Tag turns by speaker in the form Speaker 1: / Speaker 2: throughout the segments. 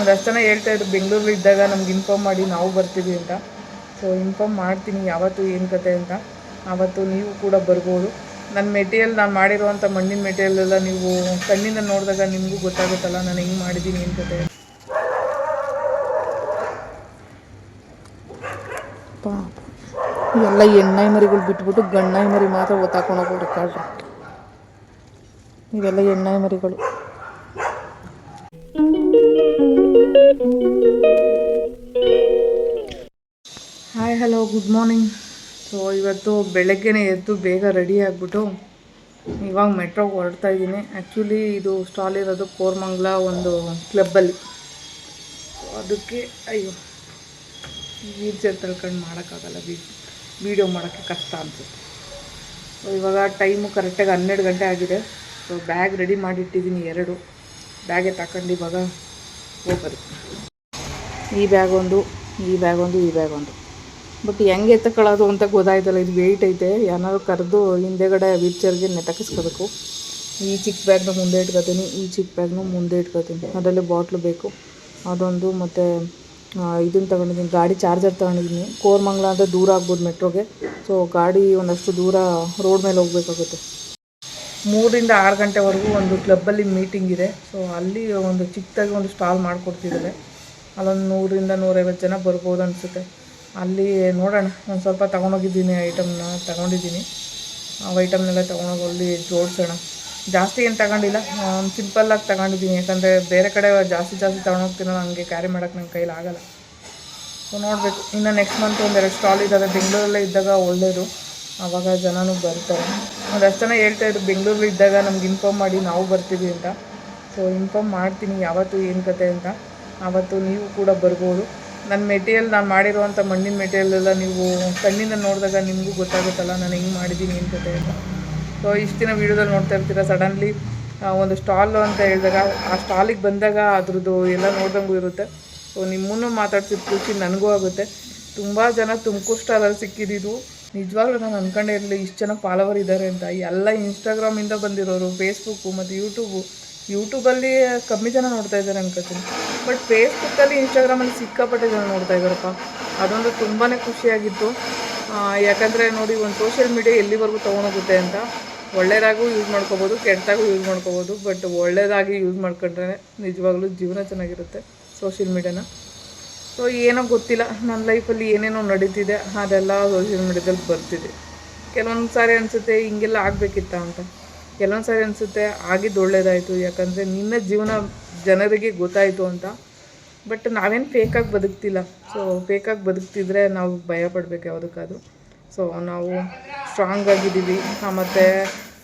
Speaker 1: ಒಂದಷ್ಟು ಜನ ಹೇಳ್ತಾ ಇದ್ರು ಬೆಂಗಳೂರಲ್ಲಿ ಇದ್ದಾಗ ನಮ್ಗೆ ಇನ್ಫಾರ್ಮ್ ಮಾಡಿ, ನಾವು ಬರ್ತೀವಿ ಅಂತ. ಸೊ ಇನ್ಫಾರ್ಮ್ ಮಾಡ್ತೀನಿ, ಯಾವತ್ತು ಏನು ಕತೆ ಅಂತ. ಆವತ್ತು ನೀವು ಕೂಡ ಬರ್ಬೋದು. ನನ್ನ ಮೆಟೀರಿಯಲ್ ನಾನು ಮಾಡಿರುವಂಥ ಮಣ್ಣಿನ ಮೆಟೀರಿಯಲ್ ಎಲ್ಲ ನೀವು ಕಣ್ಣಿಂದ ನೋಡಿದಾಗ ನಿಮಗೂ ಗೊತ್ತಾಗುತ್ತಲ್ಲ, ನಾನು ಹೆಂಗೆ ಮಾಡಿದ್ದೀನಿ, ಏನು ಕತೆ ಎಲ್ಲ ಎಣ್ಣೆ ಮರಿಗಳು ಬಿಟ್ಬಿಟ್ಟು ಗಣ್ಣಾಯಿ ಮರಿ ಮಾತ್ರ ಒತ್ತಾಕೊಂಡು ಹೋಗ್ಬಿಟ್ಟು ಕಾಡ್ರಿ. ಇವೆಲ್ಲ ಎಣ್ಣೆ ಮರಿಗಳು. Hi hello good morning so ಇವತ್ತು ಬೆಳಗ್ಗೆನೇ ಎದ್ದು ಬೇಗ ರೆಡಿ ಆಗಿಬಿಟ್ಟು ಇವಾಗ ಮೆಟ್ರೋಗೆ ಹೊರಡ್ತಾ ಇದ್ದೀನಿ. ಆ್ಯಕ್ಚುಲಿ ಇದು ಸ್ಟಾಲ್ ಇರೋದು ಕೋರ್ಮಂಗ್ಲ ಒಂದು ಕ್ಲಬ್ಬಲ್ಲಿ ಅದಕ್ಕೆ, ಅಯ್ಯೋ ವೀಲ್ಚೇರ್ ತಳ್ಕೊಂಡು ಮಾಡೋಕ್ಕಾಗಲ್ಲ. ವೀ ವೀಡಿಯೋ ಮಾಡೋಕ್ಕೆ ಕಷ್ಟ ಅನಿಸುತ್ತೆ. ಸೊ ಇವಾಗ ಟೈಮು ಕರೆಕ್ಟಾಗಿ ಹನ್ನೆರಡು ಗಂಟೆ ಆಗಿದೆ. ಸೊ ಬ್ಯಾಗ್ ರೆಡಿ ಮಾಡಿಟ್ಟಿದ್ದೀನಿ ಎರಡು. ಬ್ಯಾಗೆ ತಗೊಂಡು ಇವಾಗ ಹೋಗೋದು. ಈ ಬ್ಯಾಗ್ ಒಂದು, ಈ ಬ್ಯಾಗ್ ಒಂದು, ಈ ಬ್ಯಾಗ್ ಒಂದು. ಬಟ್ ಹೆಂಗೆ ಎತ್ತಕೊಳ್ಳೋದು ಅಂತ ಗೊತ್ತಾಯ್ತಲ್ಲ, ಇದು ವೆಯ್ಟ್ ಐತೆ. ಏನಾದ್ರು ಕರೆದು ಹಿಂದೆಗಡೆ ವೀಲ್ಚರ್ಗೆ ನೆತಕಿಸ್ಕೋಬೇಕು ಈ ಚಿಕ್ಕ ಬ್ಯಾಗ್ನ ಮುಂದೆ ಇಟ್ಕೋತೀನಿ, ಈ ಚಿಕ್ಕ ಬ್ಯಾಗ್ನ ಮುಂದೆ ಇಟ್ಕೋತೀನಿ. ಅದರಲ್ಲಿ ಬಾಟ್ಲು ಬೇಕು. ಅದೊಂದು ಮತ್ತು ಇದನ್ನು ತಗೊಂಡಿದ್ದೀನಿ. ಗಾಡಿ ಚಾರ್ಜರ್ ತಗೊಂಡಿದ್ದೀನಿ. ಕೋರ್ಮಂಗ್ಲ ಅಂದರೆ ದೂರ ಆಗ್ಬೋದು ಮೆಟ್ರೋಗೆ. ಸೊ ಗಾಡಿ ಒಂದಷ್ಟು ದೂರ ರೋಡ್ ಮೇಲೆ ಹೋಗಬೇಕಾಗುತ್ತೆ. ಮೂರಿಂದ ಆರು ಗಂಟೆವರೆಗೂ ಒಂದು ಕ್ಲಬ್ಬಲ್ಲಿ ಮೀಟಿಂಗ್ ಇದೆ. ಸೊ ಅಲ್ಲಿ ಒಂದು ಚಿಕ್ಕದಾಗಿ ಒಂದು ಸ್ಟಾಲ್ ಮಾಡಿಕೊಡ್ತಿದ್ದಾರೆ. ಅಲ್ಲೊಂದು ನೂರಿಂದ ನೂರೈವತ್ತು ಜನ ಬರ್ಬೋದು ಅನಿಸುತ್ತೆ. ಅಲ್ಲಿ ನೋಡೋಣ. ಒಂದು ಸ್ವಲ್ಪ ತೊಗೊಂಡೋಗಿದ್ದೀನಿ ಐಟಮ್ನ, ತೊಗೊಂಡಿದ್ದೀನಿ. ಆ ಐಟಮ್ನೆಲ್ಲ ತೊಗೊಂಡೋಗಿ ಅಲ್ಲಿ ಜೋಡಿಸೋಣ. ಜಾಸ್ತಿ ಏನು ತಗೊಂಡಿಲ್ಲ. ಒಂದು ಸಿಂಪಲ್ಲಾಗಿ ತಗೊಂಡಿದ್ದೀನಿ. ಯಾಕಂದರೆ ಬೇರೆ ಕಡೆ ಜಾಸ್ತಿ ಜಾಸ್ತಿ ತೊಗೊಂಡೋಗ್ತೀನೋ ನನಗೆ ಕ್ಯಾರಿ ಮಾಡೋಕ್ಕೆ ನನ್ನ ಕೈಲಿ ಆಗಲ್ಲ. ಸೊ ನೋಡಬೇಕು. ಇನ್ನು ನೆಕ್ಸ್ಟ್ ಮಂತ್ ಒಂದೆರಡು ಸ್ಟಾಲ್ ಇದ್ದಾವೆ ಬೆಂಗಳೂರಲ್ಲೇ ಇದ್ದಾಗ ಒಳ್ಳೆಯದು ಆವಾಗ ಜನನೂ ಬರ್ತಾರೆ. ಅಷ್ಟು ಜನ ಹೇಳ್ತಾ ಇದ್ರು ಬೆಂಗಳೂರಲ್ಲಿ ಇದ್ದಾಗ ನಮ್ಗೆ ಇನ್ಫಾರ್ಮ್ ಮಾಡಿ, ನಾವು ಬರ್ತೀವಿ ಅಂತ. ಸೊ ಇನ್ಫಾರ್ಮ್ ಮಾಡ್ತೀನಿ ಯಾವತ್ತು ಏನು ಕತೆ ಅಂತ. ಆವತ್ತು ನೀವು ಕೂಡ ಬರ್ಬೋದು. ನನ್ನ ಮೆಟೀರಿಯಲ್ ನಾನು ಮಾಡಿರುವಂಥ ಮಣ್ಣಿನ ಮೆಟೀರಿಯಲ್ ಎಲ್ಲ ನೀವು ಕಣ್ಣಿಂದ ನೋಡಿದಾಗ ನಿಮಗೂ ಗೊತ್ತಾಗುತ್ತಲ್ಲ ನಾನು ಹೆಂಗೆ ಮಾಡಿದ್ದೀನಿ ಏನು ಕತೆ ಅಂತ ಸೊ ಇಷ್ಟು ದಿನ ವೀಡಿಯೋದಲ್ಲಿ ನೋಡ್ತಾ ಇರ್ತೀರ ಸಡನ್ಲಿ ಒಂದು ಸ್ಟಾಲ್ ಅಂತ ಹೇಳಿದಾಗ, ಆ ಸ್ಟಾಲಿಗೆ ಬಂದಾಗ ಅದ್ರದ್ದು ಎಲ್ಲ ನೋಡ್ದಂಗೂ ಇರುತ್ತೆ. ಸೊ ನಿಮ್ಮನ್ನು ಮಾತಾಡ್ಸಿದ ಖುಷಿ ನನಗೂ ಆಗುತ್ತೆ. ತುಂಬ ಜನ ತುಮಕೂರು ಸ್ಟಾಲಲ್ಲಿ ಸಿಕ್ಕಿದ್ದು ನಿಜವಾಗ್ಲೂ ನಾನು ಅನ್ಕೊಂಡೇ ಇರಲಿ, ಇಷ್ಟು ಜನ ಫಾಲೋವರ್ ಇದ್ದಾರೆ ಅಂತ. ಎಲ್ಲ ಇನ್ಸ್ಟಾಗ್ರಾಮಿಂದ ಬಂದಿರೋರು ಫೇಸ್ಬುಕ್ಕು ಮತ್ತು ಯೂಟ್ಯೂಬು ಯೂಟ್ಯೂಬಲ್ಲಿ ಕಮ್ಮಿ ಜನ ನೋಡ್ತಾ ಇದ್ದಾರೆ ಅನ್ಕೋತೀನಿ ಬಟ್ ಫೇಸ್ಬುಕ್ಕಲ್ಲಿ ಇನ್ಸ್ಟಾಗ್ರಾಮಲ್ಲಿ ಸಿಕ್ಕಾಪಟ್ಟೆ ಜನ ನೋಡ್ತಾ ಇದ್ದಾರಪ್ಪ. ಅದೊಂದು ತುಂಬಾ ಖುಷಿಯಾಗಿತ್ತು. ಯಾಕಂದರೆ ನೋಡಿ ಒಂದು ಸೋಷಿಯಲ್ ಮೀಡಿಯಾ ಎಲ್ಲಿವರೆಗೂ ತೊಗೊಂಡೋಗುತ್ತೆ ಅಂತ ಒಳ್ಳೆಯದಾಗೂ ಯೂಸ್ ಮಾಡ್ಕೋಬೋದು, ಕೆಟ್ಟದಾಗೂ ಯೂಸ್ ಮಾಡ್ಕೋಬೋದು ಬಟ್ ಒಳ್ಳೆಯದಾಗಿ ಯೂಸ್ ಮಾಡ್ಕೊಂಡ್ರೆ ನಿಜವಾಗ್ಲೂ ಜೀವನ ಚೆನ್ನಾಗಿರುತ್ತೆ ಸೋಷಿಯಲ್ ಮೀಡಿಯಾನ ಸೊ ಏನೋ ಗೊತ್ತಿಲ್ಲ ನನ್ನ ಲೈಫಲ್ಲಿ ಏನೇನೋ ನಡೀತಿದೆ, ಅದೆಲ್ಲ ಸೋಷಿಯಲ್ ಮೀಡಿಯಾದಲ್ಲಿ ಬರ್ತಿದೆ. ಕೆಲವೊಂದು ಸಾರಿ ಅನಿಸುತ್ತೆ, ಹಿಂಗೆಲ್ಲ ಆಗಬೇಕಿತ್ತ ಅಂತ. ಕೆಲವೊಂದು ಸಾರಿ ಅನಿಸುತ್ತೆ, ಆಗಿದ್ದು ಒಳ್ಳೇದಾಯಿತು, ಯಾಕಂದರೆ ನಿನ್ನ ಜೀವನ ಜನರಿಗೆ ಗೊತ್ತಾಯಿತು ಅಂತ. ಬಟ್ ನಾವೇನು ಫೇಕಾಗಿ ಬದುಕ್ತಿಲ್ಲ. ಸೊ ಫೇಕಾಗಿ ಬದುಕ್ತಿದ್ರೆ ನಾವು ಭಯ ಪಡಬೇಕು ಯಾವುದಕ್ಕಾದ್ರೂ. ಸೊ ನಾವು ಸ್ಟ್ರಾಂಗ್ ಆಗಿದ್ದೀವಿ. ಮತ್ತು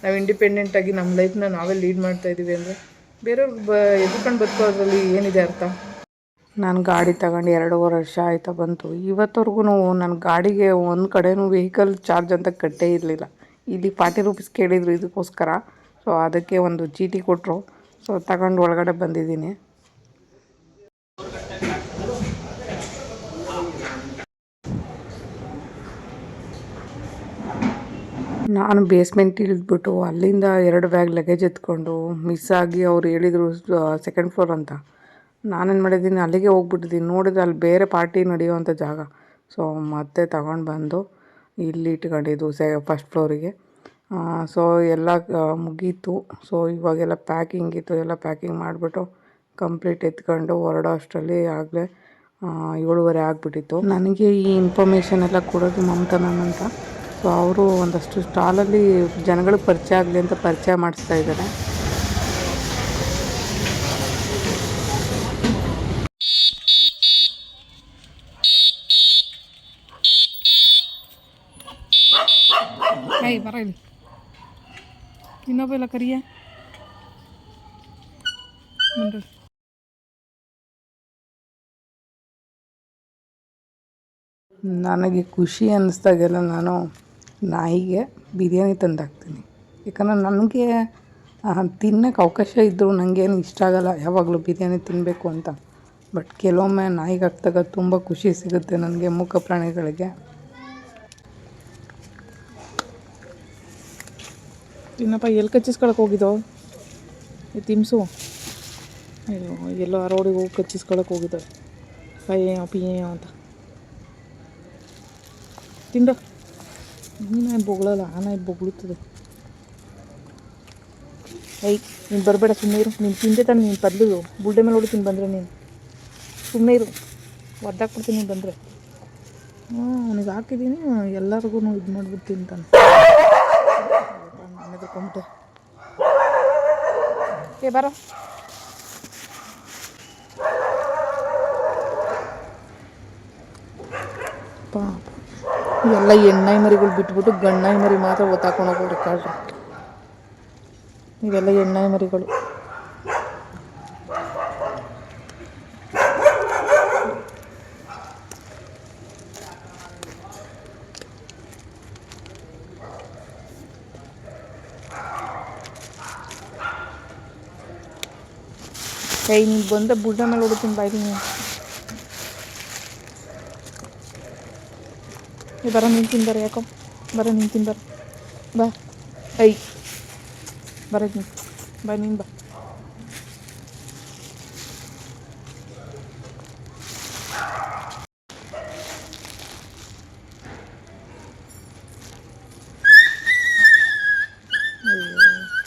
Speaker 1: ನಾವು ಇಂಡಿಪೆಂಡೆಂಟಾಗಿ ನಮ್ಮ ಲೈಫ್ನ ನಾವೇ ಲೀಡ್ ಮಾಡ್ತಾ ಇದ್ದೀವಿ ಅಂದರೆ ಬೇರೆಯವ್ರಿಗೆ ಬ ಎದ್ಕೊಂಡು ಬದುಕೋದ್ರಲ್ಲಿ ಏನಿದೆ ಅರ್ಥ? ನಾನು ಗಾಡಿ ತಗೊಂಡು ಎರಡೂವರೆ ವರ್ಷ ಆಯ್ತಾ ಬಂತು. ಇವತ್ತವರೆಗೂ ನನ್ನ ಗಾಡಿಗೆ ಒಂದು ಕಡೆನೂ ವೆಹಿಕಲ್ ಚಾರ್ಜ್ ಅಂತ ಕಟ್ಟೇ ಇರಲಿಲ್ಲ. ಇಲ್ಲಿ ಫಾರ್ಟಿ ರೂಪಿಸ್ ಕೇಳಿದ್ರು ಇದಕ್ಕೋಸ್ಕರ. ಸೊ ಅದಕ್ಕೆ ಒಂದು ಚೀಟಿ ಕೊಟ್ಟರು ಸೊ ತಗೊಂಡು ಒಳಗಡೆ ಬಂದಿದ್ದೀನಿ. ನಾನು ಬೇಸ್ಮೆಂಟ್ ಇಳಿದ್ಬಿಟ್ಟು ಅಲ್ಲಿಂದ ಎರಡು ಬ್ಯಾಗ್ ಲಗೇಜ್ ಎತ್ಕೊಂಡು ಮಿಸ್ ಆಗಿ ಅವ್ರು ಹೇಳಿದರು ಸೆಕೆಂಡ್ ಫ್ಲೋರ್ ಅಂತ. ನಾನೇನು ಮಾಡಿದ್ದೀನಿ, ಅಲ್ಲಿಗೆ ಹೋಗ್ಬಿಟ್ಟಿದ್ದೀನಿ. ನೋಡಿದ್ರೆ ಅಲ್ಲಿ ಬೇರೆ ಪಾರ್ಟಿ ನಡೆಯುವಂಥ ಜಾಗ. ಸೊ ಮತ್ತೆ ತಗೊಂಡು ಬಂದು ಇಲ್ಲಿ ಇಟ್ಕೊಂಡಿದ್ದು ಸೆ ಫಸ್ಟ್ ಫ್ಲೋರಿಗೆ ಸೊ ಎಲ್ಲ ಮುಗೀತು. ಸೊ ಇವಾಗೆಲ್ಲ ಪ್ಯಾಕಿಂಗ್ ಇತ್ತು, ಎಲ್ಲ ಪ್ಯಾಕಿಂಗ್ ಮಾಡಿಬಿಟ್ಟು ಕಂಪ್ಲೀಟ್ ಎತ್ಕೊಂಡು ಹೊರಡೋ ಅಷ್ಟರಲ್ಲಿ ಆಗಲೇ ಏಳುವರೆ ಆಗಿಬಿಟ್ಟಿತ್ತು. ನನಗೆ ಈ ಇನ್ಫಾರ್ಮೇಷನ್ ಎಲ್ಲ ಕೊಡೋದು ಮಮತಾ ಮ್ಯಾಮ್ ಅಂತ. ಸೊ ಅವರು ಒಂದಷ್ಟು ಸ್ಟಾಲಲ್ಲಿ ಜನಗಳಿಗೆ ಪರಿಚಯ ಆಗಲಿ ಅಂತ ಪರಿಚಯ ಮಾಡಿಸ್ತಾ ಇದ್ದಾರೆ. ಏಯ್, ಬರ ಇಲ್ಲಿ. ಇನ್ನೊಬ್ಬಲ್ಲ ಕರಿಯ? ನನಗೆ ಖುಷಿ ಅನ್ನಿಸ್ದಾಗೆಲ್ಲ ನಾನು ನಾಯಿಗೆ ಬಿರಿಯಾನಿ ತಂದು ಹಾಕ್ತೀನಿ ಯಾಕಂದರೆ ನನಗೆ ತಿನ್ನೋಕ್ಕೆ ಅವಕಾಶ ಇದ್ದರೂ ನನಗೇನು ಇಷ್ಟ ಆಗಲ್ಲ, ಯಾವಾಗಲೂ ಬಿರಿಯಾನಿ ತಿನ್ನಬೇಕು ಅಂತ. ಬಟ್ ಕೆಲವೊಮ್ಮೆ ನಾಯಿಗೆ ಹಾಕ್ದಾಗ ತುಂಬ ಖುಷಿ ಸಿಗುತ್ತೆ ನನಗೆ, ಮೂಕ ಪ್ರಾಣಿಗಳಿಗೆ. ತಿನ್ನಪ್ಪ ಎಲ್ಲಿ ಕಚ್ಚಿಸ್ಕೊಳಕ್ಕೆ ಹೋಗಿದ್ದೋ? ಈ ತಿಮ್ಸು ಅಯ್ಯೋ, ಎಲ್ಲೋ ಆ ರೋಡಿಗೆ ಹೋಗಿ ಕಚ್ಚಿಸ್ಕೊಳಕ್ಕೆ ಹೋಗಿದ್ದಾರೆ ಪಯ್ಯೋ ಪಿಯೋ ಅಂತ. ತಿಂಡ. ನೀನು ಬೊಗಳಲ್ಲ, ಆನ ಬೊಗಳುತ್ತದೆ? ಐ ನೀನು ಬರಬೇಡ ಸುಮ್ಮನೆ ಇರು. ನೀನು ತಿಂದೆ ತಾನೆ ನೀನು ಪದ್ಲು ಬುಲ್ಡೆ ಮೇಲೆ ಹೊಡಿತೀನಿ ಬಂದರೆ ನೀನು. ಸುಮ್ಮನೆ ಇರು. ಒದ್ದಾಕ್ಬಿಡ್ತೀನಿ ಬಂದರೆ. ಹ್ಞೂ ಅವನಿಗೆ ಹಾಕಿದ್ದೀನಿ ಎಲ್ಲರಿಗೂ ಇದು ಮಾಡ್ಬಿಟ್ಟು ತಿಂತಾನೆ ಎದ್ಕೊಂಬಿಟ್ಟೆ ಏ, ಬರೋ. ಪಾಪ. ಎಲ್ಲ ಎಣ್ಣಾಯಿ ಮರಿಗಳು ಬಿಟ್ಬಿಟ್ಟು ಗಣ್ಣಾಯಿ ಮರಿ ಮಾತ್ರ ಒತ್ತಾಕೊಂಡು ಹೋಗ್ಬಿಡ್ರಿ ಕಾಳ್ರಿ. ಇವೆಲ್ಲ ಎಣ್ಣಾಯಿ ಮರಿಗಳು. ಕೈ ನೀನು ಬಂದ ಬುಡ್ಡ ಮೇಲೆ ಹೊಡಿತೀನಿ ಬಾಯ್ಲಿ ನೀನು. ಬರ ನಿಂತಿನ ಬರ ಯಾಕೋ? ಬರ ನಿಂತಿನ ಬರ ಬಾ. ಐ ಬರ, ನೀನು. ಬಾ ನೀನು ಬಾ.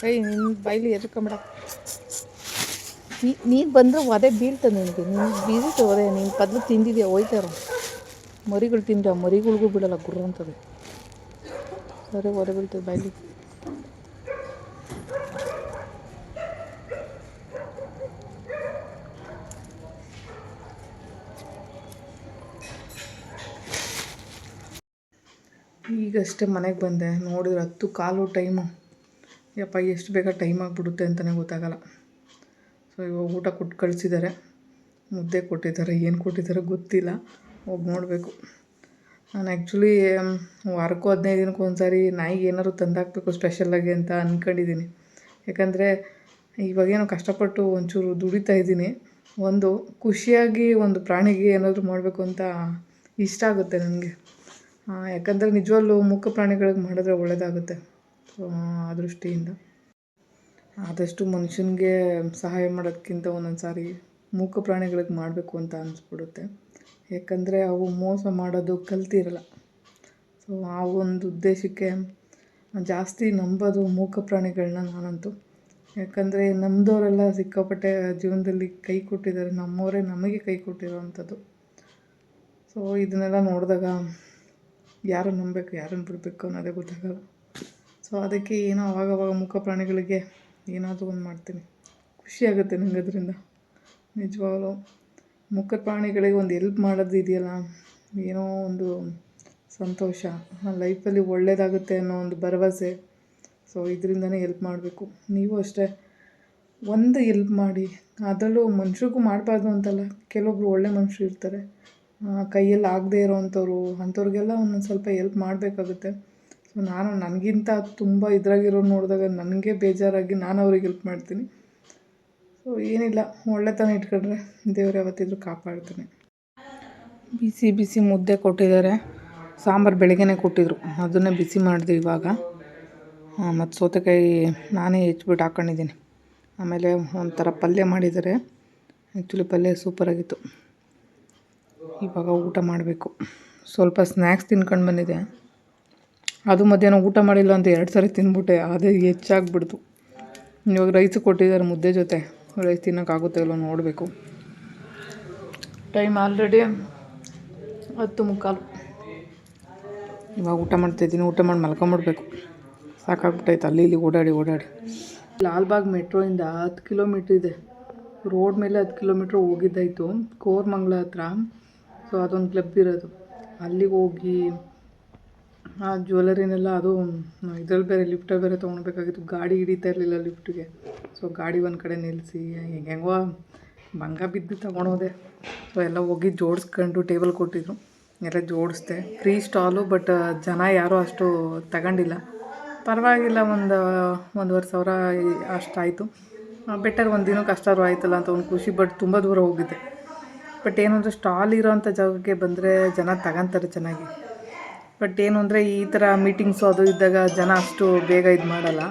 Speaker 1: ಕೈ ನಿನ್ನ ಬಾಯ್ಲಿ ಎದ್ಕೊಂಬೇಡ. ನೀ ನೀನು ಬಂದರೆ ಒದೆ ಬೀಳ್ತದೆ ನಿನಗೆ. ನೀನು ಬೀಳುತ್ತೆ ಒದೆ ನೀನು ಪದ್ಲು ತಿಂದಿದ್ಯಾ? ಹೋಯ್ತಾರ. ಮರಿಗಳು ತಿಂದ ಮರಿಗಳಿಗೂ ಬಿಡಲ್ಲ ಗುರು ಅಂತದೆ. ಸರಿ ಒದೆ ಬೀಳ್ತದೆ. ಬಾಯ್ಲಿ ಈಗಷ್ಟೇ ಮನೆಗೆ ಬಂದೆ. ನೋಡಿದ್ರೆ ಹತ್ತು ಕಾಲು ಟೈಮು. ಯಪ್ಪ, ಎಷ್ಟು ಬೇಗ ಟೈಮ್ ಆಗಿಬಿಡುತ್ತೆ ಅಂತಲೇ ಗೊತ್ತಾಗಲ್ಲ. ಸೊ ಇವಾಗ ಊಟ ಕೊಟ್ಟು ಕಳಿಸಿದ್ದಾರೆ ಮುದ್ದೆ ಕೊಟ್ಟಿದ್ದಾರೆ ಏನು ಕೊಟ್ಟಿದ್ದಾರೆ ಗೊತ್ತಿಲ್ಲ. ಹೋಗಿ ನೋಡಬೇಕು. ನಾನು ಆ್ಯಕ್ಚುಲಿ ವಾರಕ್ಕೂ ಹದಿನೈದು ದಿನಕ್ಕೆ ಒಂದು ನಾಯಿಗೆ ಏನಾದ್ರು ತಂದಾಕಬೇಕು ಸ್ಪೆಷಲ್ಲಾಗಿ ಅಂತ ಅಂದ್ಕೊಂಡಿದ್ದೀನಿ ಯಾಕಂದರೆ ಇವಾಗೇನೋ ಕಷ್ಟಪಟ್ಟು ಒಂಚೂರು ದುಡಿತಾ ಇದ್ದೀನಿ. ಒಂದು ಖುಷಿಯಾಗಿ ಒಂದು ಪ್ರಾಣಿಗೆ ಏನಾದರೂ ಮಾಡಬೇಕು ಅಂತ ಇಷ್ಟ ಆಗುತ್ತೆ ನನಗೆ. ಯಾಕಂದರೆ ನಿಜವಲ್ಲೂ ಮೂಕ ಪ್ರಾಣಿಗಳಿಗೆ ಮಾಡಿದ್ರೆ ಒಳ್ಳೆಯದಾಗುತ್ತೆ ಆ ದೃಷ್ಟಿಯಿಂದ. ಆದಷ್ಟು ಮನುಷ್ಯನಿಗೆ ಸಹಾಯ ಮಾಡೋದಕ್ಕಿಂತ ಒಂದೊಂದು ಸಾರಿ ಮೂಕ ಪ್ರಾಣಿಗಳಿಗೆ ಮಾಡಬೇಕು ಅಂತ ಅನಿಸ್ಬಿಡುತ್ತೆ. ಯಾಕಂದರೆ ಅವು ಮೋಸ ಮಾಡೋದು ಕಲ್ತಿರಲ್ಲ. ಸೊ ಆ ಒಂದು ಉದ್ದೇಶಕ್ಕೆ ಜಾಸ್ತಿ ನಂಬೋದು ಮೂಕ ಪ್ರಾಣಿಗಳನ್ನ ನಾನಂತೂ. ಯಾಕಂದರೆ ನಮ್ಮದವರೆಲ್ಲ ಸಿಕ್ಕಾಪಟ್ಟೆ ಜೀವನದಲ್ಲಿ ಕೈ ಕೊಟ್ಟಿದ್ದಾರೆ. ನಮ್ಮವರೇ ನಮಗೆ ಕೈ ಕೊಟ್ಟಿರೋವಂಥದ್ದು. ಸೊ ಇದನ್ನೆಲ್ಲ ನೋಡಿದಾಗ ಯಾರು ನಂಬಬೇಕು ಯಾರನ್ನು ಬಿಡಬೇಕು ಅನ್ನೋದೇ ಗೊತ್ತಾಗಲ್ಲ. ಸೊ ಅದಕ್ಕೆ ಏನೋ ಅವಾಗವಾಗ ಮೂಕ ಪ್ರಾಣಿಗಳಿಗೆ ಏನಾದರೂ ಒಂದು ಮಾಡ್ತೀನಿ. ಖುಷಿ ಆಗುತ್ತೆ ನಂಗೆ ಅದರಿಂದ. ನಿಜವಾಗ್ಲೂ ಮೂಕ ಪ್ರಾಣಿಗಳಿಗೆ ಒಂದು ಎಲ್ಪ್ ಮಾಡೋದು ಇದೆಯಲ್ಲ, ಏನೋ ಒಂದು ಸಂತೋಷ. ಲೈಫಲ್ಲಿ ಒಳ್ಳೆಯದಾಗುತ್ತೆ ಅನ್ನೋ ಒಂದು ಭರವಸೆ. ಸೊ ಇದರಿಂದನೇ ಎಲ್ಪ್ ಮಾಡಬೇಕು. ನೀವು ಅಷ್ಟೇ ಒಂದು ಎಲ್ಪ್ ಮಾಡಿ. ಅದರಲ್ಲೂ ಮನುಷ್ಯರಿಗೂ ಮಾಡಬಾರ್ದು ಅಂತಲ್ಲ, ಕೆಲವೊಬ್ರು ಒಳ್ಳೆ ಮನುಷ್ಯರು ಇರ್ತಾರೆ. ಕೈಯಲ್ಲಿ ಆಗದೇ ಇರೋವಂಥವ್ರು ಅಂಥವ್ರಿಗೆಲ್ಲ ಒಂದೊಂದು ಸ್ವಲ್ಪ ಎಲ್ಪ್ ಮಾಡಬೇಕಾಗುತ್ತೆ. ನಾನು ನನಗಿಂತ ತುಂಬ ಇದ್ರಾಗಿರೋರು ನೋಡಿದಾಗ ನನಗೆ ಬೇಜಾರಾಗಿ ನಾನು ಅವ್ರಿಗೆ ಹೆಲ್ಪ್ ಮಾಡ್ತೀನಿ. ಸೊ ಏನಿಲ್ಲ, ಒಳ್ಳೆತನ ಇಟ್ಕೊಂಡ್ರೆ ದೇವ್ರು ಯಾವತ್ತಿದ್ರೂ ಕಾಪಾಡ್ತಾನೆ. ಬಿಸಿ ಬಿಸಿ ಮುದ್ದೆ ಕೊಟ್ಟಿದ್ದಾರೆ. ಸಾಂಬಾರು ಬೆಳಗ್ಗೆನೇ ಕೊಟ್ಟಿದ್ರು. ಅದನ್ನೇ ಬಿಸಿ ಮಾಡಿದೆ ಇವಾಗ. ಮತ್ತು ಸೌತೆಕಾಯಿ ನಾನೇ ಹೆಚ್ಚಿಬಿಟ್ಟು ಹಾಕ್ಕೊಂಡಿದ್ದೀನಿ ಆಮೇಲೆ ಒಂಥರ ಪಲ್ಯ ಮಾಡಿದ್ದಾರೆ. ಆ್ಯಕ್ಚುಲಿ ಪಲ್ಯ ಸೂಪರಾಗಿತ್ತು ಇವಾಗ ಊಟ ಮಾಡಬೇಕು. ಸ್ವಲ್ಪ ಸ್ನ್ಯಾಕ್ಸ್ ತಿನ್ಕೊಂಡು ಬಂದಿದ್ದೆ. ಅದು ಮಧ್ಯಾಹ್ನ ಊಟ ಮಾಡಿಲ್ಲ ಅಂತ ಎರಡು ಸಾರಿ ತಿಂದ್ಬಿಟ್ಟೆ, ಅದೇ ಹೆಚ್ಚಾಗ್ಬಿಡ್ತು. ಇವಾಗ ರೈಸ್ ಕೊಟ್ಟಿದ್ದಾರೆ ಮುದ್ದೆ ಜೊತೆ. ರೈಸ್ ತಿನ್ನೋಕ್ಕಾಗುತ್ತೆ ಇಲ್ಲೋ ನೋಡಬೇಕು. ಟೈಮ್ ಆಲ್ರೆಡಿ ಹತ್ತು ಮುಕ್ಕಾಲು. ಇವಾಗ ಊಟ ಮಾಡ್ತಾಯಿದ್ದೀನಿ ಊಟ ಮಾಡಿ ಮಲ್ಕೊಂಬಿಡ್ಬೇಕು. ಸಾಕಾಗ್ಬಿಟ್ಟೈತೆ, ಅಲ್ಲಿ ಇಲ್ಲಿ ಓಡಾಡಿ ಓಡಾಡಿ. ಲಾಲ್ಬಾಗ್ ಮೆಟ್ರೋಯಿಂದ ಹತ್ತು ಕಿಲೋಮೀಟ್ರ್ ಇದೆ. ರೋಡ್ ಮೇಲೆ ಹತ್ತು ಕಿಲೋಮೀಟ್ರ್ ಹೋಗಿದ್ದಾಯಿತು. ಕೋರ್ಮಂಗ್ಲ ಹತ್ರ. ಸೊ ಅದೊಂದು ಕ್ಲಬ್ ಇರೋದು. ಅಲ್ಲಿಗೆ ಹೋಗಿ ಆ ಜ್ಯುವೆಲರಿನೆಲ್ಲ ಅದು ಇದ್ರಲ್ಲಿ ಬೇರೆ ಲಿಫ್ಟಲ್ಲಿ ಬೇರೆ ತೊಗೊಳ್ಬೇಕಾಗಿತ್ತು. ಗಾಡಿ ಹಿಡಿತಾ ಇರಲಿಲ್ಲ ಲಿಫ್ಟಿಗೆ. ಸೊ ಗಾಡಿ ಒಂದು ಕಡೆ ನಿಲ್ಲಿಸಿ ಹೆಂಗೆಂಗೋ ಭಂಗ ಬಿದ್ದು ತೊಗೊಂಡೋದೆ. ಸೊ ಎಲ್ಲ ಹೋಗಿ ಜೋಡಿಸ್ಕೊಂಡು ಟೇಬಲ್ ಕೊಟ್ಟಿದ್ರು. ಎಲ್ಲ ಜೋಡಿಸ್ದೆ. ಫ್ರೀ ಸ್ಟಾಲು, ಬಟ್ ಜನ ಯಾರೂ ಅಷ್ಟು ತಗೊಂಡಿಲ್ಲ. ಪರವಾಗಿಲ್ಲ, ಒಂದು ಒಂದುವರೆ ಸಾವಿರ ಅಷ್ಟಾಯಿತು. ಬೆಟರ್ ಒಂದು ದಿನಕ್ಕೆ ಅಷ್ಟಾದ್ರು ಆಯ್ತಲ್ಲ ಅಂತ ಒಂದು ಖುಷಿ, ಬಟ್ ತುಂಬ ದೂರ ಹೋಗಿದ್ದೆ. ಬಟ್ ಏನಂದರೆ ಸ್ಟಾಲ್ ಇರೋವಂಥ ಜಾಗಕ್ಕೆ ಬಂದರೆ ಜನ ತಗೊಂತಾರೆ ಚೆನ್ನಾಗಿ. ಬಟ್ ಏನು ಅಂದರೆ ಈ ಥರ ಮೀಟಿಂಗ್ಸು ಅದು ಇದ್ದಾಗ ಜನ ಅಷ್ಟು ಬೇಗ ಇದು ಮಾಡಲ್ಲ.